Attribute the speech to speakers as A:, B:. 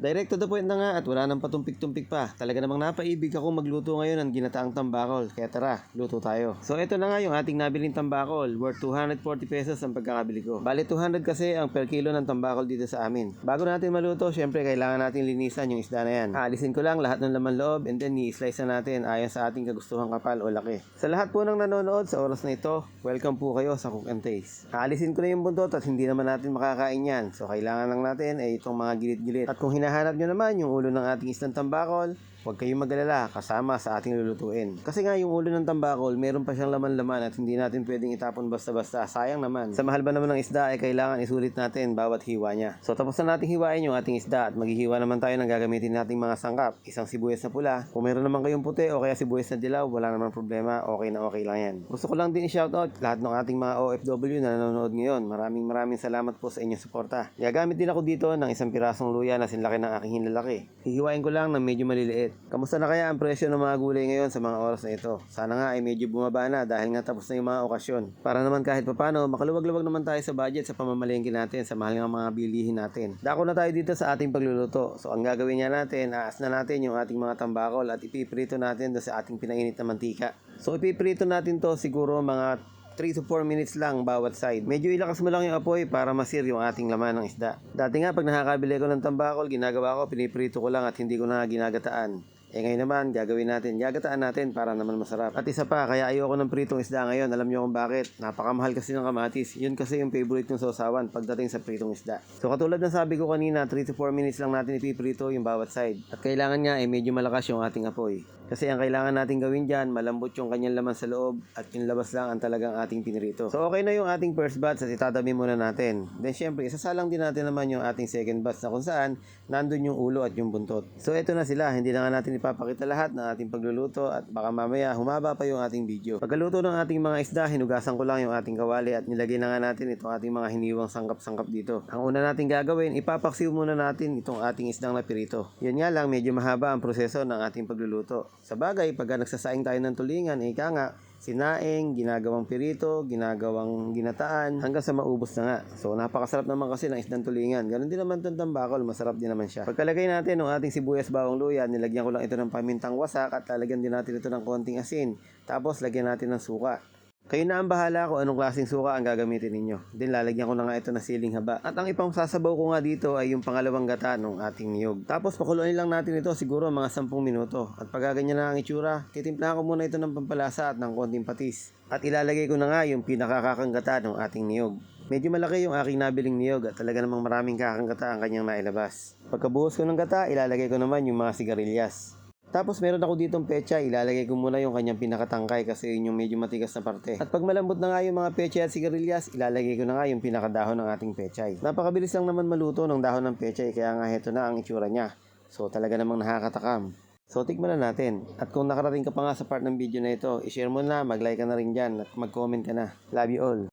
A: Direct to the point na nga at wala nang patumpik-tumpik pa. Talaga namang napaibig ako magluto ngayon ng ginataang tambakol. Kaya tara, luto tayo. So ito na nga yung ating nabiling tambakol. Worth 240 pesos ang pagkakabili ko. Bali 200 kasi ang per kilo ng tambakol dito sa amin. Bago natin maluto, syempre kailangan natin linisan yung isda na yan. Aalisin ko lang lahat ng laman loob and then i-slice na natin ayon sa ating kagustuhang kapal o laki. Sa lahat po ng nanonood sa oras na ito, welcome po kayo sa Cook and Taste. Aalisin ko na yung buntot at hindi naman natin makakain yan. So kailangan lang natin ay itong mga gilid-gilid. At kung hinahanap nyo naman yung ulo ng ating isang tambakol, Huwag kayong magalala kasama sa ating lulutuin. Kasi nga yung ulo ng tambakol, meron pa siyang laman-laman at hindi natin pwedeng itapon basta-basta. Sayang naman. Sa mahal ba naman ng isda ay kailangan isulit natin bawat hiwa niya. So tapos na natin hiwain yung ating isda at maghihiwa naman tayo ng gagamitin nating mga sangkap. Isang sibuyas na pula. Kung meron naman kayong puti o kaya sibuyas na dilaw, wala naman problema. Okay na okay lang yan. Gusto ko lang din i-shoutout lahat ng ating mga OFW na nanonood ngayon. Maraming maraming salamat po sa inyong suporta. Gagamit din ako dito ng isang pirasong luya na sinlaki ng aking hinlalaki. Hihiwain ko lang ng medyo maliliit. Kamusta na kaya ang presyo ng mga gulay ngayon sa mga oras na ito? Sana nga ay medyo bumaba na dahil nga tapos na yung mga okasyon. Para naman kahit papano, makaluwag-luwag naman tayo sa budget sa pamamalengke natin sa mahal ng mga bilihin natin. Dako na tayo dito sa ating pagluluto. So ang gagawin niya natin, aas na natin yung ating mga tambakol at ipiprito natin sa ating pinainit na mantika. So ipiprito natin to siguro mga 3 to 4 minutes lang bawat side. Medyo ilakas mo lang yung apoy para masir yung ating laman ng isda. Dati nga pag nakakabili ko ng tambakol, ginagawa ko, piniprito ko lang at hindi ko na ginagataan. Eh ngayon naman, gagawin natin, gagataan natin para naman masarap. At isa pa, kaya ayoko ng pritong isda ngayon. Alam niyo kung bakit? Napakamahal kasi ng kamatis. Yun kasi yung favorite ng sausawan pagdating sa pritong isda. So katulad ng sabi ko kanina, 3 to 4 minutes lang natin ipiprito yung bawat side. At kailangan nga eh medyo malakas yung ating apoy. Kasi ang kailangan natin gawin dyan, malambot yung kanyang laman sa loob at yung labas lang ang talagang ating pinirito. So okay na yung ating first batch at itatabi muna natin. Then syempre, isasalang din natin naman yung ating second batch na kung saan nandun yung ulo at yung buntot. So ito na sila, hindi na nga natin ipapakita lahat ng ating pagluluto at baka mamaya humaba pa yung ating video. Pagkaluto ng ating mga isda, hinugasan ko lang yung ating kawali at nilagay na nga natin itong ating mga hiniwang sangkap-sangkap dito. Ang una natin gagawin, ipapaksiw muna natin itong ating isdang napirito. Yun nga lang, medyo mahaba ang proseso ng ating pagluluto. Sa bagay, pagka nagsasaing tayo ng tulingan, ika nga, sinaing, ginagawang pirito, ginagawang ginataan, hanggang sa maubos na nga. So, napakasarap naman kasi ng isdang tulingan. Ganon din naman itong tambakol, masarap din naman siya. Pagkalagay natin ng ating sibuyas bawang luya, nilagyan ko lang ito ng pamintang wasak at lalagyan din natin ito ng konting asin. Tapos, lagyan natin ng suka. Kayo na ang bahala kung anong klaseng suka ang gagamitin ninyo. Then lalagyan ko na nga ito ng siling haba. At ang ipang sasabaw ko nga dito ay yung pangalawang gata ng ating niyog. Tapos pakuluin lang natin ito siguro mga 10 minuto. At pag ganyan na ang itsura, titimplahan ko muna ito ng pampalasa at ng konting patis. At ilalagay ko na nga yung pinakakakang ng ating niyog. Medyo malaki yung aking nabiling niyog at talaga namang maraming kakanggata ang kanyang nailabas. Pagkabuhos ko ng gata, ilalagay ko naman yung mga sigarilyas. Tapos meron ako ditong pecha, ilalagay ko muna yung kanyang pinakatangkay kasi yun yung medyo matigas na parte. At pag malambot na nga yung mga pecha at sigarilyas, ilalagay ko na nga yung pinakadahon ng ating pechay. Napakabilis lang naman maluto ng dahon ng pechay kaya nga heto na ang itsura niya. So talaga namang nakakatakam. So tikman na natin. At kung nakarating ka pa nga sa part ng video na ito, i-share mo na, mag-like ka na rin dyan at mag-comment ka na. Love you all.